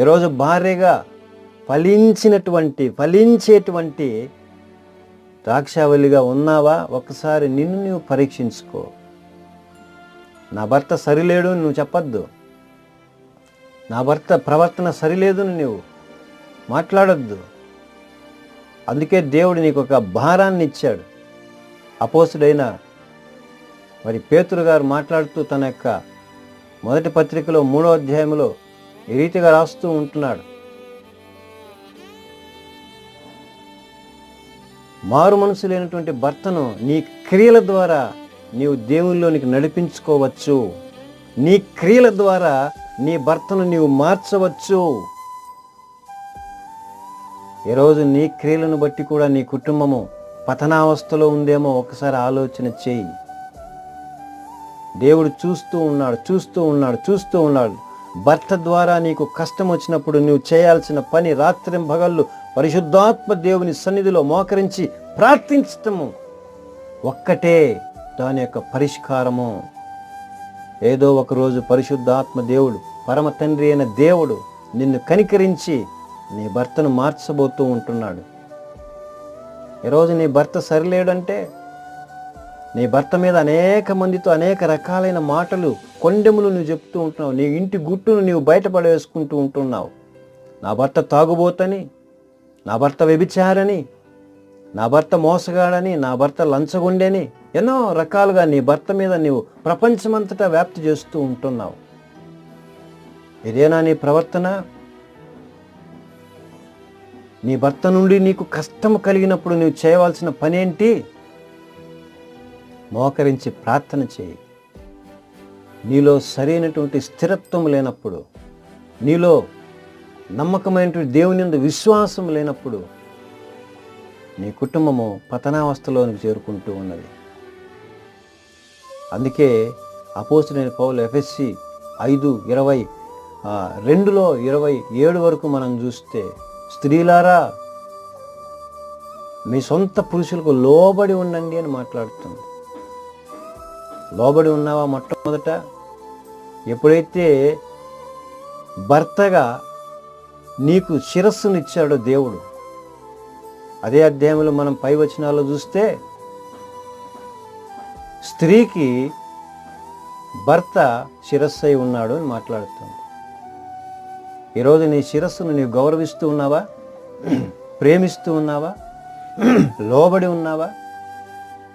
ఈరోజు భార్యగా ఫలించినటువంటి ఫలించేటువంటి ద్రాక్షావళిగా ఉన్నావా? ఒకసారి నిన్ను నువ్వు పరీక్షించుకో. నా భర్త సరిలేడు నువ్వు చెప్పొద్దు. నా భర్త ప్రవర్తన సరిలేదు నువ్వు మాట్లాడొద్దు. అందుకే దేవుడు నీకు ఒక భారాన్ని ఇచ్చాడు. అపోసుడైన మరి పేతురు గారు మాట్లాడుతూ తన యొక్క మొదటి పత్రికలో మూడో అధ్యాయంలో ఈ రీతిగా రాస్తూ ఉంటున్నాడు. మారు మనసు లేనటువంటి భర్తను నీ క్రియల ద్వారా నీవు దేవుల్లోనికి నడిపించుకోవచ్చు. నీ క్రియల ద్వారా నీ భర్తను నీవు మార్చవచ్చు. ఈరోజు నీ క్రియలను బట్టి కూడా నీ కుటుంబము పతనావస్థలో ఉందేమో ఒకసారి ఆలోచన చేయి. దేవుడు చూస్తూ ఉన్నాడు చూస్తూ ఉన్నాడు చూస్తూ ఉన్నాడు. భర్త ద్వారా నీకు కష్టం వచ్చినప్పుడు నువ్వు చేయాల్సిన పని రాత్రింబగళ్ళు పరిశుద్ధాత్మ దేవుని సన్నిధిలో మోకరించి ప్రార్థించటము. ఒక్కటే దాని యొక్క పరిష్కారము. ఏదో ఒక రోజు పరిశుద్ధాత్మ దేవుడు పరమ తండ్రి అయిన దేవుడు నిన్ను కనికరించి నీ భర్తను మార్చబోతూ ఉంటున్నాడు. ఈరోజు నీ భర్త సరిలేడంటే నీ భర్త మీద అనేక మందితో అనేక రకాలైన మాటలు కొండెములు నువ్వు చెప్తూ ఉంటున్నావు. నీ ఇంటి గుట్టును నీవు బయటపడవేసుకుంటూ ఉంటున్నావు. నా భర్త తాగుబోతని నా భర్త వ్యభిచారని నా భర్త మోసగాడని నా భర్త లంచగొండని ఎన్నో రకాలుగా నీ భర్త మీద నీవు ప్రపంచమంతటా వ్యాప్తి చేస్తూ ఉంటున్నావు. ఇదేనా నీ ప్రవర్తన? నీ భర్త నుండి నీకు కష్టం కలిగినప్పుడు నువ్వు చేయవలసిన పనేంటి? మోకరించి ప్రార్థన చేయి. నీలో సరైనటువంటి స్థిరత్వం లేనప్పుడు నీలో నమ్మకమైనటువంటి దేవుని విశ్వాసం లేనప్పుడు నీ కుటుంబము పతనావస్థలోనికి చేరుకుంటూ ఉన్నది. అందుకే అపోజిట్ పౌలు ఎఫ్ఎస్సి ఐదు ఇరవై రెండులో ఇరవై ఏడు వరకు మనం చూస్తే స్త్రీలారా మీ సొంత పురుషులకు లోబడి ఉండండి అని మాట్లాడుతుంది. లోబడి ఉన్నావా మొట్టమొదట? ఎప్పుడైతే భర్తగా నీకు శిరస్సునిచ్చాడో దేవుడు అదే అధ్యాయంలో మనం పై వచనాల్లో చూస్తే స్త్రీకి భర్త శిరస్సు అయి ఉన్నాడు అని మాట్లాడుతుంది. ఈరోజు నీ శిరస్సును నీవు గౌరవిస్తూ ఉన్నావా? ప్రేమిస్తూ ఉన్నావా? లోబడి ఉన్నావా?